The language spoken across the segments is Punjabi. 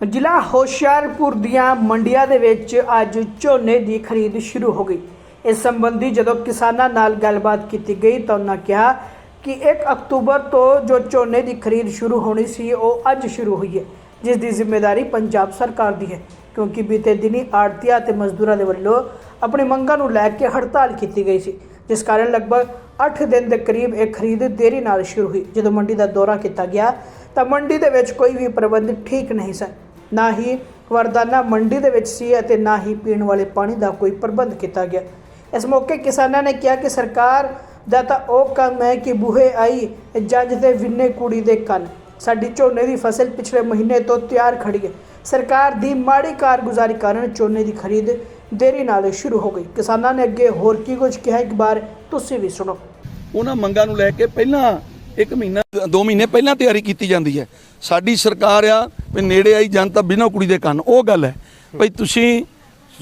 ਜ਼ਿਲ੍ਹਾ ਹੋਸ਼ਿਆਰਪੁਰ ਦੀਆਂ ਮੰਡੀਆਂ ਦੇ ਵਿੱਚ ਅੱਜ ਝੋਨੇ ਦੀ ਖਰੀਦ ਸ਼ੁਰੂ ਹੋ ਗਈ। ਇਸ ਸੰਬੰਧੀ ਜਦੋਂ ਕਿਸਾਨਾਂ ਨਾਲ ਗੱਲਬਾਤ ਕੀਤੀ ਗਈ ਤਾਂ ਉਹਨਾਂ ਕਿਹਾ ਕਿ 1 ਅਕਤੂਬਰ ਤੋਂ ਜੋ ਝੋਨੇ ਦੀ ਖਰੀਦ ਸ਼ੁਰੂ ਹੋਣੀ ਸੀ, ਉਹ ਅੱਜ ਸ਼ੁਰੂ ਹੋਈ ਹੈ, ਜਿਸ ਦੀ ਜ਼ਿੰਮੇਵਾਰੀ ਪੰਜਾਬ ਸਰਕਾਰ ਦੀ ਹੈ, ਕਿਉਂਕਿ ਬੀਤੇ ਦਿਨੀ ਆੜਤੀਆਂ ਅਤੇ ਮਜ਼ਦੂਰਾਂ ਦੇ ਵੱਲੋਂ ਆਪਣੀ ਮੰਗਾਂ ਨੂੰ ਲੈ ਕੇ ਹੜਤਾਲ ਕੀਤੀ ਗਈ ਸੀ, ਜਿਸ ਕਾਰਨ ਲਗਭਗ 8 ਦਿਨ ਦੇ ਕਰੀਬ ਇਹ ਖਰੀਦ ਦੇਰੀ ਨਾਲ ਸ਼ੁਰੂ ਹੋਈ। ਜਦੋਂ ਮੰਡੀ ਦਾ ਦੌਰਾ ਕੀਤਾ ਗਿਆ ਤਾਂ ਮੰਡੀ ਦੇ ਵਿੱਚ ਕੋਈ ਵੀ ਪ੍ਰਬੰਧ ਠੀਕ ਨਹੀਂ ਸਨ। ਨਾ ਹੀ ਵਰਦਾਨਾ ਮੰਡੀ ਦੇ ਵਿੱਚ ਸੀ ਅਤੇ ਨਾ ਹੀ ਪੀਣ ਵਾਲੇ ਪਾਣੀ ਦਾ ਕੋਈ ਪ੍ਰਬੰਧ ਕੀਤਾ ਗਿਆ। ਇਸ ਮੌਕੇ ਕਿਸਾਨਾਂ ਨੇ ਕਿਹਾ ਕਿ ਸਰਕਾਰ ਦਾ ਤਾਂ ਉਹ ਕੰਮ ਹੈ ਕਿ ਬੂਹੇ ਆਈ, ਜੰਜ ਦੇ ਵਿੰਨੇ ਕੁੜੀ ਦੇ ਕੰਨ। ਸਾਡੀ ਝੋਨੇ ਦੀ ਫਸਲ ਪਿਛਲੇ ਮਹੀਨੇ ਤੋਂ ਤਿਆਰ ਖੜੀ ਹੈ। ਸਰਕਾਰ ਦੀ ਮਾੜੀ ਕਾਰਗੁਜ਼ਾਰੀ ਕਾਰਨ ਝੋਨੇ ਦੀ ਖਰੀਦ ਦੇਰੀ ਨਾਲ ਸ਼ੁਰੂ ਹੋ ਗਈ। ਕਿਸਾਨਾਂ ਨੇ ਅੱਗੇ ਹੋਰ ਕੀ ਕੁਝ ਕਿਹਾ? ਇੱਕ ਵਾਰ ਤੁਸੀਂ ਵੀ ਸੁਣੋ। ਉਹਨਾਂ ਮੰਗਾਂ ਨੂੰ ਲੈ ਕੇ ਪਹਿਲਾਂ ਇੱਕ ਮਹੀਨਾ, ਦੋ ਮਹੀਨੇ ਪਹਿਲਾਂ ਤਿਆਰੀ ਕੀਤੀ ਜਾਂਦੀ ਹੈ। ਸਾਡੀ ਸਰਕਾਰ ਆ, ਵੀ ਨੇੜੇ ਆਈ ਜਨਤਾ ਬਿਨਾਂ ਕੁੜੀ ਦੇ ਕੰਨ। ਉਹ ਗੱਲ ਹੈ, ਭਈ ਤੁਸੀਂ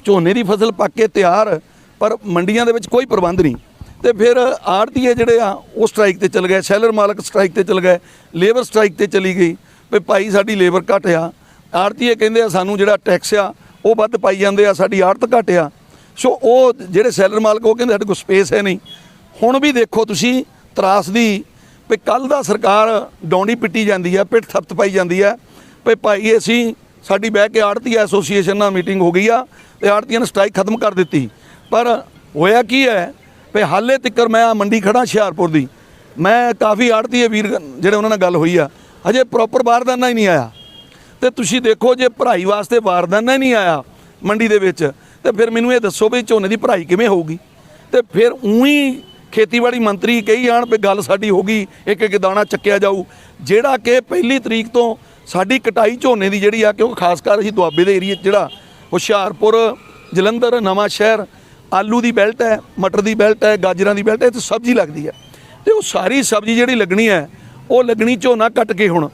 ਝੋਨੇ ਦੀ ਫਸਲ ਪੱਕ ਕੇ ਤਿਆਰ, ਪਰ ਮੰਡੀਆਂ ਦੇ ਵਿੱਚ ਕੋਈ ਪ੍ਰਬੰਧ ਨਹੀਂ। ਤੇ ਫਿਰ ਆੜਤੀਏ ਜਿਹੜੇ ਆ, ਉਹ ਸਟ੍ਰਾਈਕ ਤੇ ਚਲ ਗਏ, ਸੈਲਰ ਮਾਲਕ ਸਟ੍ਰਾਈਕ ਤੇ ਚਲ ਗਏ, ਲੇਬਰ ਸਟ੍ਰਾਈਕ ਤੇ ਚਲੀ ਗਈ ਵੀ ਭਾਈ ਸਾਡੀ ਲੇਬਰ ਘੱਟ ਆ। ਆੜਤੀਏ ਕਹਿੰਦੇ ਆ, ਸਾਨੂੰ ਜਿਹੜਾ ਟੈਕਸ ਆ, ਉਹ ਵੱਧ ਪਾਈ ਜਾਂਦੇ ਆ, ਸਾਡੀ ਆੜਤ ਘੱਟ ਆ। ਸੋ ਉਹ ਜਿਹੜੇ ਸੈਲਰ ਮਾਲਕ, ਉਹ ਕਹਿੰਦੇ ਸਾਡੇ ਕੋਲ ਸਪੇਸ ਹੈ ਨਹੀਂ। ਹੁਣ ਵੀ ਦੇਖੋ ਤੁਸੀਂ, ਤਰਾਸ ਦੀ ਵੀ ਕੱਲ ਦਾ ਸਰਕਾਰ ਡੌਂਡੀ ਪਿੱਟੀ ਜਾਂਦੀ ਹੈ ਪਿੱਠ ਥਪਤ ਪਾਈ ਜਾਂਦੀ ਹੈ ਵੀ ਭਾਈ ਅਸੀਂ, ਸਾਡੀ ਬਹਿ ਕੇ ਆੜਤੀ ਐਸੋਸੀਏਸ਼ਨ ਨਾਲ ਮੀਟਿੰਗ ਹੋ ਗਈ ਆ, ਤੇ ਆੜਤੀਆਂ ਨੇ ਸਟ੍ਰਾਈਕ ਖਤਮ ਕਰ ਦਿੱਤੀ। ਪਰ ਹੋਇਆ ਕੀ ਹੈ, ਵੀ ਹਾਲੇ ਤੱਕਰ ਮੈਂ ਆ ਮੰਡੀ ਖੜਾ ਹੁਸ਼ਿਆਰਪੁਰ ਦੀ। ਮੈਂ ਕਾਫੀ ਆੜਤੀ ਵੀਰ ਜਿਹੜੇ ਉਹਨਾਂ ਨਾਲ ਗੱਲ ਹੋਈ ਆ, ਹਜੇ ਪ੍ਰੋਪਰ ਬਾਰਦਾਨਾ ਹੀ ਨਹੀਂ ਆਇਆ। ਤੇ ਤੁਸੀਂ ਦੇਖੋ ਜੇ ਭਰਾਈ ਵਾਸਤੇ ਬਾਰਦਾਨਾ ਹੀ ਨਹੀਂ ਆਇਆ ਮੰਡੀ ਦੇ ਵਿੱਚ, ਤੇ ਫਿਰ ਮੈਨੂੰ ਇਹ ਦੱਸੋ ਵੀ ਝੋਨੇ ਦੀ ਭਰਾਈ ਕਿਵੇਂ ਹੋਊਗੀ? ਤੇ ਫਿਰ ਉਹੀ ਖੇਤੀਬਾੜੀ ਮੰਤਰੀ ਕਹੀ ਜਾਣ ਵੀ ਗੱਲ ਸਾਡੀ ਹੋ ਗਈ, ਇੱਕ ਇੱਕ ਦਾਣਾ ਚੱਕਿਆ ਜਾਊ। ਜਿਹੜਾ ਕਿ ਪਹਿਲੀ ਤਰੀਕ ਤੋਂ ਸਾਡੀ ਕਟਾਈ ਝੋਨੇ ਦੀ ਜਿਹੜੀ ਆ, ਕਿਉਂਕਿ ਖਾਸ ਕਰ ਅਸੀਂ ਦੁਆਬੇ ਦੇ ਏਰੀਏ 'ਚ ਜਿਹੜਾ, ਹੁਸ਼ਿਆਰਪੁਰ, ਜਲੰਧਰ ਨਵਾਂ ਸ਼ਹਿਰ ਆਲੂ ਦੀ ਬੈਲਟ ਹੈ, ਮਟਰ ਦੀ ਬੈਲਟ ਹੈ, ਗਾਜਰਾਂ ਦੀ ਬੈਲਟ ਹੈ ਤੇ ਸਬਜ਼ੀ ਲੱਗਦੀ ਹੈ। ਤੇ ਉਹ ਸਾਰੀ ਸਬਜ਼ੀ ਜਿਹੜੀ ਲੱਗਣੀ ਹੈ, ਉਹ ਲੱਗਣੀ ਝੋਨਾ ਕੱਟ ਕੇ ਹੁਣ।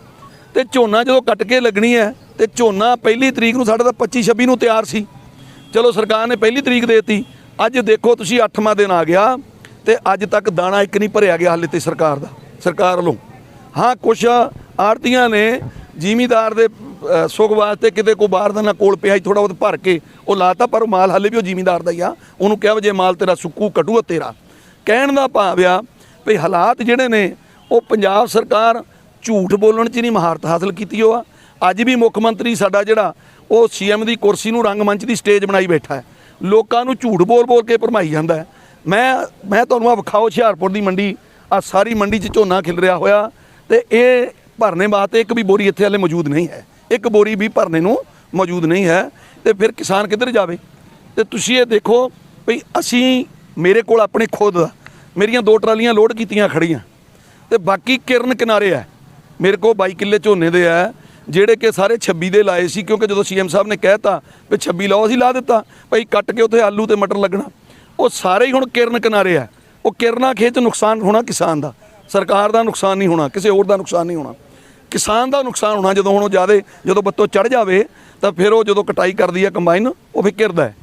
ਤੇ ਝੋਨਾ ਜਦੋਂ ਕੱਟ ਕੇ ਲੱਗਣੀ ਹੈ, ਤੇ ਝੋਨਾ ਪਹਿਲੀ ਤਰੀਕ ਨੂੰ ਸਾਡਾ ਤਾਂ 25 26 ਨੂੰ ਤਿਆਰ ਸੀ। ਚਲੋ ਸਰਕਾਰ ਨੇ ਪਹਿਲੀ ਤਰੀਕ ਦੇਤੀ। ਅੱਜ ਦੇਖੋ ਤੁਸੀਂ 8ਵਾਂ ਦਿਨ ਆ ਗਿਆ। ਤੇ ਅੱਜ ਤੱਕ ਦਾਣਾ ਇੱਕ ਨਹੀਂ ਭਰਿਆ ਗਿਆ ਹਾਲੇ ਤੇ ਸਰਕਾਰ ਦਾ, ਸਰਕਾਰ ਵੱਲੋਂ। ਹਾਂ, ਕੁਛ ਆੜਤੀਆਂ ਨੇ ਜ਼ਿਮੀਦਾਰ ਦੇ ਸੁਖ ਵਾਸਤੇ ਕਿਤੇ ਕੋ ਬਾਹਰ ਦਾ ਨਾ ਕੋਲ ਪਿਆ ਥੋੜਾ ਬਹੁਤ ਭਰ ਕੇ ਉਹ ਲਾਤਾ, ਪਰ ਉਹ ਮਾਲ ਹਾਲੇ ਵੀ ਉਹ ਜ਼ਿਮੀਦਾਰ ਦਾ ਹੀ ਆ। ਉਹਨੂੰ ਕਿਹਾ ਵੀ ਜੇ ਮਾਲ ਤੇਰਾ ਸੁੱਕੂ ਕਟੂਆ ਤੇਰਾ। ਕਹਿਣ ਦਾ ਭਾਵ ਆ ਵੀ ਹਾਲਾਤ ਜਿਹੜੇ ਨੇ, ਉਹ ਪੰਜਾਬ ਸਰਕਾਰ ਝੂਠ ਬੋਲਣ 'ਚ ਨਹੀਂ ਮਹਾਰਤ ਹਾਸਲ ਕੀਤੀ, ਉਹ ਆ। ਅੱਜ ਵੀ ਮੁੱਖ ਮੰਤਰੀ ਸਾਡਾ ਜਿਹੜਾ, ਉਹ ਸੀਐਮ ਦੀ ਕੁਰਸੀ ਨੂੰ ਰੰਗਮੰਚ ਦੀ ਸਟੇਜ ਬਣਾਈ ਬੈਠਾ ਹੈ। ਲੋਕਾਂ ਨੂੰ ਝੂਠ ਬੋਲ ਬੋਲ ਕੇ ਭਰਮਾਈ ਜਾਂਦਾ ਹੈ। ਮੈਂ ਮੈਂ ਤੁਹਾਨੂੰ ਆ ਵਿਖਾਓ ਹੁਸ਼ਿਆਰਪੁਰ ਦੀ ਮੰਡੀ। ਆ ਸਾਰੀ ਮੰਡੀ 'ਚ ਝੋਨਾ ਖਿਲ ਰਿਹਾ ਹੋਇਆ ਤੇ ਇਹ ਭਰਨੇ ਵਾਸਤੇ ਇੱਕ ਵੀ ਬੋਰੀ ਇੱਥੇ ਹਲੇ ਮੌਜੂਦ ਨਹੀਂ ਹੈ। ਇੱਕ ਬੋਰੀ ਵੀ ਭਰਨੇ ਨੂੰ ਮੌਜੂਦ ਨਹੀਂ ਹੈ ਤੇ ਫਿਰ ਕਿਸਾਨ ਕਿੱਧਰ ਜਾਵੇ? ਤੇ ਤੁਸੀਂ ਇਹ ਦੇਖੋ ਵੀ ਅਸੀਂ ਮੇਰੇ ਕੋਲ ਆਪਣੇ ਖੁਦ ਮੇਰੀਆਂ ਦੋ ਟਰਾਲੀਆਂ ਲੋਡ ਕੀਤੀਆਂ ਖੜੀਆਂ ਤੇ ਬਾਕੀ ਕਿਰਨ ਕਿਨਾਰੇ ਆ ਮੇਰੇ ਕੋਲ 22 ਕਿੱਲੇ ਝੋਨੇ ਦੇ ਆ ਜਿਹੜੇ ਕਿ ਸਾਰੇ 26 ਦੇ ਲਾਏ ਸੀ ਕਿਉਂਕਿ ਜਦੋਂ ਸੀਐਮ ਸਾਹਿਬ ਨੇ ਕਹਿਤਾ ਵੀ 26 ਲਾਓ, ਅਸੀਂ ਲਾ ਦਿੱਤਾ। ਭਾਈ ਕੱਟ ਕੇ ਉੱਥੇ ਆਲੂ ਤੇ ਮਟਰ ਲੱਗਣਾ। ਉਹ ਸਾਰੇ ਹੀ ਹੁਣ ਕਿਰਨ ਕਿਨਾਰੇ ਆ। ਉਹ ਕਿਰਨਾਂ ਖੇਤ ਨੁਕਸਾਨ ਹੋਣਾ ਕਿਸਾਨ ਦਾ। ਸਰਕਾਰ ਦਾ ਨੁਕਸਾਨ ਨਹੀਂ ਹੋਣਾ ਕਿਸੇ ਹੋਰ ਦਾ ਨੁਕਸਾਨ ਨਹੀਂ ਹੋਣਾ। ਕਿਸਾਨ ਦਾ ਨੁਕਸਾਨ ਹੋਣਾ ਜਦੋਂ ਹੁਣ ਉਹ ਜ਼ਿਆਦੇ ਜਦੋਂ ਬੱਤੋਂ ਚੜ ਜਾਵੇ ਤਾਂ ਫਿਰ ਉਹ ਜਦੋਂ ਕਟਾਈ ਕਰਦੀ ਹੈ ਕੰਬਾਈਨ ਉਹ ਫਿਰ ਕਿਰਦਾ ਹੈ।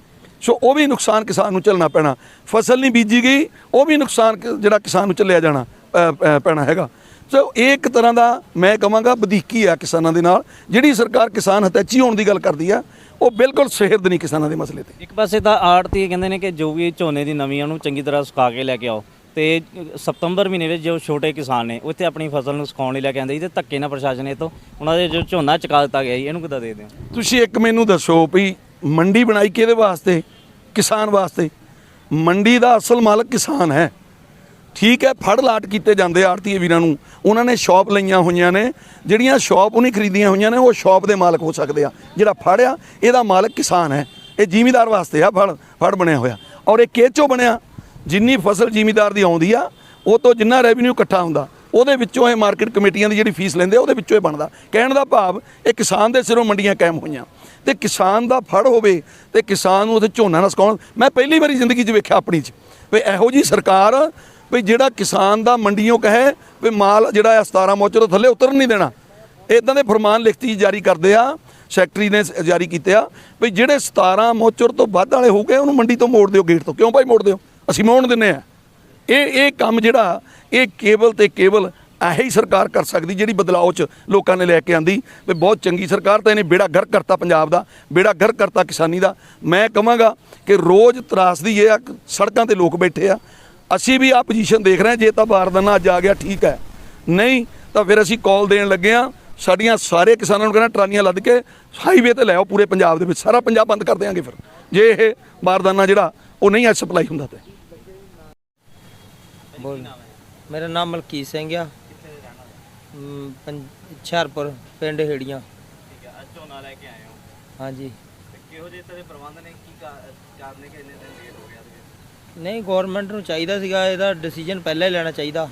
ਸੋ ਉਹ ਵੀ ਨੁਕਸਾਨ ਕਿਸਾਨ ਨੂੰ ਝੱਲਣਾ ਪੈਣਾ। ਫਸਲ ਨਹੀਂ ਬੀਜੀ ਗਈ ਉਹ ਵੀ ਨੁਕਸਾਨ ਜਿਹੜਾ ਕਿਸਾਨ ਨੂੰ ਝੱਲਿਆ ਜਾਣਾ ਅ, ਪੈਣਾ ਹੈਗਾ। ਸੋ ਇਹ ਇੱਕ ਤਰ੍ਹਾਂ ਦਾ ਮੈਂ ਕਹਾਂਗਾ ਬਦੀਕੀ ਆ ਕਿਸਾਨਾਂ ਦੇ ਨਾਲ। ਜਿਹੜੀ ਸਰਕਾਰ ਕਿਸਾਨ ਹਤੈਚੀ ਹੋਣ ਦੀ ਗੱਲ ਕਰਦੀ ਆ ਉਹ ਬਿਲਕੁਲ ਸਿਹਰਦ ਨਹੀਂ ਕਿਸਾਨਾਂ ਦੇ ਮਸਲੇ ਤੇ। ਇੱਕ ਪਾਸੇ ਤਾਂ ਆੜਤੀ ਕਹਿੰਦੇ ਨੇ ਕਿ ਜੋ ਵੀ ਝੋਨੇ ਦੀ ਨਵੀਂ ਆ ਉਹਨੂੰ ਚੰਗੀ ਤਰ੍ਹਾਂ ਸੁਕਾ ਕੇ ਲੈ ਕੇ ਆਓ ਤੇ ਸਤੰਬਰ ਮਹੀਨੇ ਵਿੱਚ ਜੋ ਛੋਟੇ ਕਿਸਾਨ ਨੇ ਉਹ ਇੱਥੇ ਆਪਣੀ ਫਸਲ ਨੂੰ ਸੁਕਾਉਣ ਲਈ ਲੈ ਕੇ ਆਉਂਦੇ ਜੀ ਤੇ ਧੱਕੇ ਨਾਲ ਪ੍ਰਸ਼ਾਸਨ ਇਹ ਤੋਂ ਉਹਨਾਂ ਦੇ ਜੋ ਝੋਨਾ ਚੁਕਾ ਦਿੱਤਾ ਗਿਆ ਜੀ ਇਹਨੂੰ ਕਿੱਦਾਂ ਦੇ ਦਿਓ? ਤੁਸੀਂ ਇੱਕ ਮੈਨੂੰ ਦੱਸੋ ਵੀ ਮੰਡੀ ਬਣਾਈ ਕਿਹਦੇ ਵਾਸਤੇ? ਕਿਸਾਨ ਵਾਸਤੇ। ਮੰਡੀ ਦਾ ਅਸਲ ਮਾਲਕ ਕਿਸਾਨ ਹੈ। ਠੀਕ ਹੈ ਫੜ ਲਾਟ ਕੀਤੇ ਜਾਂਦੇ ਆੜਤੀਏ ਵੀਰਾਂ ਨੂੰ। ਉਹਨਾਂ ਨੇ ਸ਼ਾਪ ਲਈਆਂ ਹੋਈਆਂ ਨੇ। ਜਿਹੜੀਆਂ ਸ਼ਾਪ ਉਹਨੇ ਖਰੀਦੀਆਂ ਹੋਈਆਂ ਨੇ ਉਹ ਸ਼ਾਪ ਦੇ ਮਾਲਕ ਹੋ ਸਕਦੇ ਆ। ਜਿਹੜਾ ਫੜਿਆ ਇਹਦਾ ਮਾਲਕ ਕਿਸਾਨ ਹੈ। ਇਹ ਜ਼ਿਮੀਦਾਰ ਵਾਸਤੇ ਆ ਫੜ ਫੜ ਬਣਿਆ ਹੋਇਆ। ਔਰ ਇਹ ਕਿਹਚੋ ਬਣਿਆ। ਜਿੰਨੀ ਫਸਲ ਜ਼ਿਮੀਦਾਰ ਦੀ ਆਉਂਦੀ ਆ ਉਹ ਤੋਂ ਜਿੰਨਾ ਰੈਵਨਿਊ ਇਕੱਠਾ ਹੁੰਦਾ ਉਹਦੇ ਵਿੱਚੋਂ ਇਹ ਮਾਰਕੀਟ ਕਮੇਟੀਆਂ ਦੀ ਜਿਹੜੀ ਫੀਸ ਲੈਂਦੇ ਆ, ਉਹਦੇ ਵਿੱਚੋਂ ਇਹ ਬਣਦਾ। ਕਹਿਣ ਦਾ ਭਾਵ ਇਹ ਕਿਸਾਨ ਦੇ ਸਿਰੋਂ ਮੰਡੀਆਂ ਕਾਇਮ ਹੋਈਆਂ। ਤੇ ਕਿਸਾਨ ਦਾ ਫੜ ਹੋਵੇ ਤੇ ਕਿਸਾਨ ਨੂੰ ਉੱਥੇ ਝੋਨਾ ਨਾ ਸੁਕਾਉਣ। ਮੈਂ ਪਹਿਲੀ ਵਾਰੀ ਜ਼ਿੰਦਗੀ 'ਚ ਵੇਖਿਆ ਆਪਣੀ 'ਚ। ਵੀ ਇਹੋ ਜੀ ਸਰਕਾਰ ਵੀ ਜਿਹੜਾ ਕਿਸਾਨ ਦਾ ਮੰਡੀਆਂ ਕਹੇ ਵੀ ਮਾਲ ਜਿਹੜਾ ਆ 17 ਮੋਚਰ ਤੋਂ ਥੱਲੇ ਉਤਰਨ ਨਹੀਂ ਦੇਣਾ। ਇਦਾਂ ਦੇ ਫਰਮਾਨ ਲਿਖਤੀ ਜਾਰੀ ਕਰਦੇ ਆ, ਸੈਕਟਰੀ ਨੇ ਸ- ਜਾਰੀ ਕੀਤੇ ਆ ਵੀ ਜਿਹੜੇ 17 ਮੋਚਰ ਤੋਂ ਵੱਧ ਵਾਲੇ ਹੋਊਗੇ ਉਹਨੂੰ ਮੰਡੀ ਤੋਂ ਮੋੜ ਦਿਓ, ਗੇਟ ਤੋਂ। ਕਿਉਂ ਭਾਈ ਮੋੜ ਦਿਓ? ਅਸੀਂ ਮੋੜ ਦਿੰਨੇ ਆ। ਇਹ ਇਹ ਕੰਮ ਜਿਹੜਾ, ਇਹ ਕੇਵਲ ਤੇ ਕੇਵਲ ਇਹੀ ਸਰਕਾਰ ਕਰ ਸਕਦੀ ਜਿਹੜੀ ਬਦਲਾਅ ਚ ਲੋਕਾਂ ਨੇ ਲੈ ਕੇ ਆਂਦੀ। ਵੀ ਬਹੁਤ ਚੰਗੀ ਸਰਕਾਰ ਤਾਂ ਇਹਨੇ ਬੇੜਾ ਗਰ ਕਰਤਾ ਪੰਜਾਬ ਦਾ, ਬੇੜਾ ਗਰ ਕਰਤਾ ਕਿਸਾਨੀ ਦਾ। ਮੈਂ ਕਹਾਂਗਾ ਕਿ ਰੋਜ਼ ਤਰਾਸਦੀ ਇਹ ਆ, ਸੜਕਾਂ ਤੇ ਲੋਕ ਬੈਠੇ ਆ ਅਸੀਂ ਵੀ ਆ ਪੋਜੀਸ਼ਨ ਦੇਖ ਰਹੇ ਹਾਂ ਜੇ ਤਾਂ ਬਾਰਦਾਨਾ ਅੱਜ ਆ ਗਿਆ ਠੀਕ ਹੈ। ਨਹੀਂ ਤਾਂ ਫਿਰ ਅਸੀਂ ਕਾਲ ਦੇਣ ਲੱਗੇ ਆ ਸਾਡੀਆਂ ਸਾਰੇ ਕਿਸਾਨਾਂ ਨੂੰ ਕਹਿੰਦਾ ਟਰਾਲੀਆਂ ਲੱਦ ਕੇ ਹਾਈਵੇ ਤੇ ਲੈ ਆਓ ਪੂਰੇ ਪੰਜਾਬ ਦੇ ਵਿੱਚ। ਸਾਰਾ ਪੰਜਾਬ ਬੰਦ ਕਰ ਦਿਆਂਗੇ ਫਿਰ। ਜੇ ਇਹ ਬਾਰਦਾਨਾ ਜਿਹੜਾ ਉਹ ਨਹੀਂ ਅੱਜ ਸਪਲਾਈ ਹੁੰਦਾ ਤੇ। ਬੋਲ। ਮੇਰਾ ਨਾਮ ਮਲਕੀਤ ਸਿੰਘ ਆ। ਹੁਸ਼ਿਆਰਪੁਰ ਪਿੰਡ ਹੇੜੀਆਂ। ਠੀਕ ਹੈ ਅੱਜ ਝੋਨਾ ਲੈ ਕੇ ਆਏ ਹੋ। ਹਾਂਜੀ। ਕਿਹੋ ਜਿਹੇ ਤੇਰੇ ਪ੍ਰਬੰਧ ਨੇ? ਕੀ ਕਾਰਨ ਨੇ ਕਿ ਇੰਨੇ ਦਿਨ ਲੇਟ ਹੋ ਗਿਆ ਨਹੀਂ ਗਵਰਨਮੈਂਟ ਨੂੰ ਚਾਹੀਦਾ ਸੀਗਾ, ਇਹਦਾ ਡਿਸੀਜਨ ਪਹਿਲਾਂ ਹੀ ਲੈਣਾ ਚਾਹੀਦਾ।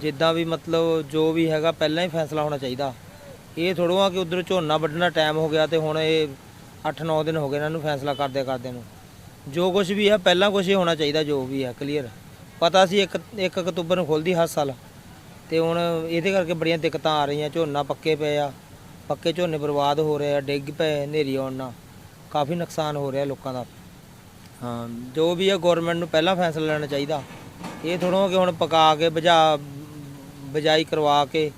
ਜਿੱਦਾਂ ਵੀ ਮਤਲਬ ਜੋ ਵੀ ਹੈਗਾ, ਪਹਿਲਾਂ ਹੀ ਫੈਸਲਾ ਹੋਣਾ ਚਾਹੀਦਾ। ਇਹ ਥੋੜ੍ਹਾ ਕਿ ਉਧਰ ਝੋਨਾ ਵੱਢਣਾ ਟਾਈਮ ਹੋ ਗਿਆ ਤੇ ਹੁਣ ਇਹ 8-9 ਦਿਨ ਹੋ ਗਏ ਇਹਨਾਂ ਨੂੰ ਫੈਸਲਾ ਕਰਦੇ ਕਰਦੇ ਨੂੰ। ਜੋ ਕੁਝ ਵੀ ਹੈ, ਪਹਿਲਾਂ ਕੁਝ ਹੀ ਹੋਣਾ ਚਾਹੀਦਾ, ਜੋ ਵੀ ਹੈ ਕਲੀਅਰ ਪਤਾ ਸੀ ਇੱਕ 1 ਅਕਤੂਬਰ ਨੂੰ ਖੁੱਲਦੀ ਹਰ ਸਾਲ। ਤੇ ਹੁਣ ਇਹਦੇ ਕਰਕੇ ਬੜੀਆਂ ਦਿੱਕਤਾਂ ਆ ਰਹੀਆਂ, ਝੋਨਾ ਪੱਕੇ ਪਏ ਆ, ਪੱਕੇ ਝੋਨੇ ਬਰਬਾਦ ਹੋ ਰਹੇ ਆ, ਡਿੱਗ ਪਏ ਹਨੇਰੀ ਆਉਣ ਨਾਲ। ਕਾਫੀ ਨੁਕਸਾਨ ਹੋ ਰਿਹਾ ਲੋਕਾਂ ਦਾ। ਹਾਂ ਜੋ ਵੀ ਹੈ ਗਵਰਨਮੈਂਟ ਨੂੰ ਪਹਿਲਾਂ ਫੈਸਲਾ ਲੈਣਾ ਚਾਹੀਦਾ। ਇਹ ਥੋੜ੍ਹਾ ਕਿ ਹੁਣ ਪਕਾ ਕੇ ਬਜਾ ਬਜਾਈ ਕਰਵਾ ਕੇ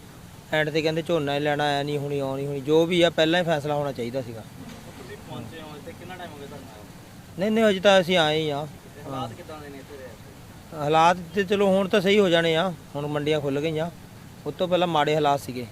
ਐਂਡ ਤੇ ਕਹਿੰਦੇ ਝੋਨਾ ਹੀ ਲੈਣਾ ਆਇਆ ਨਹੀਂ ਹੁਣੀ ਆਉਣੀ ਹੁਣੀ ਜੋ ਵੀ ਆ ਪਹਿਲਾਂ ਹੀ ਫੈਸਲਾ ਹੋਣਾ ਚਾਹੀਦਾ ਸੀਗਾ। ਤੁਸੀਂ ਪਹੁੰਚੇ ਹੋ ਇੱਥੇ ਕਿੰਨਾ ਟਾਈਮ ਹੋ ਗਿਆ ਤੁਹਾਨੂੰ ਆਏ ਨਹੀਂ ਨਹੀਂ ਅਜੇ ਤਾਂ ਅਸੀਂ ਆਏ ਹੀ ਆ। ਹਾਲਾਤ ਕਿਦਾਂ ਦੇ ਨੇ ਇੱਥੇ ਦੇ ਹਾਲਾਤ ਤੇ ਚਲੋ ਹੁਣ ਤਾਂ ਸਹੀ ਹੋ ਜਾਣੇ ਆ ਹੁਣ ਮੰਡੀਆਂ ਖੁੱਲ ਗਈਆਂ। ਉਸ ਤੋਂ ਪਹਿਲਾਂ ਮਾੜੇ ਹਾਲਾਤ ਸੀਗੇ।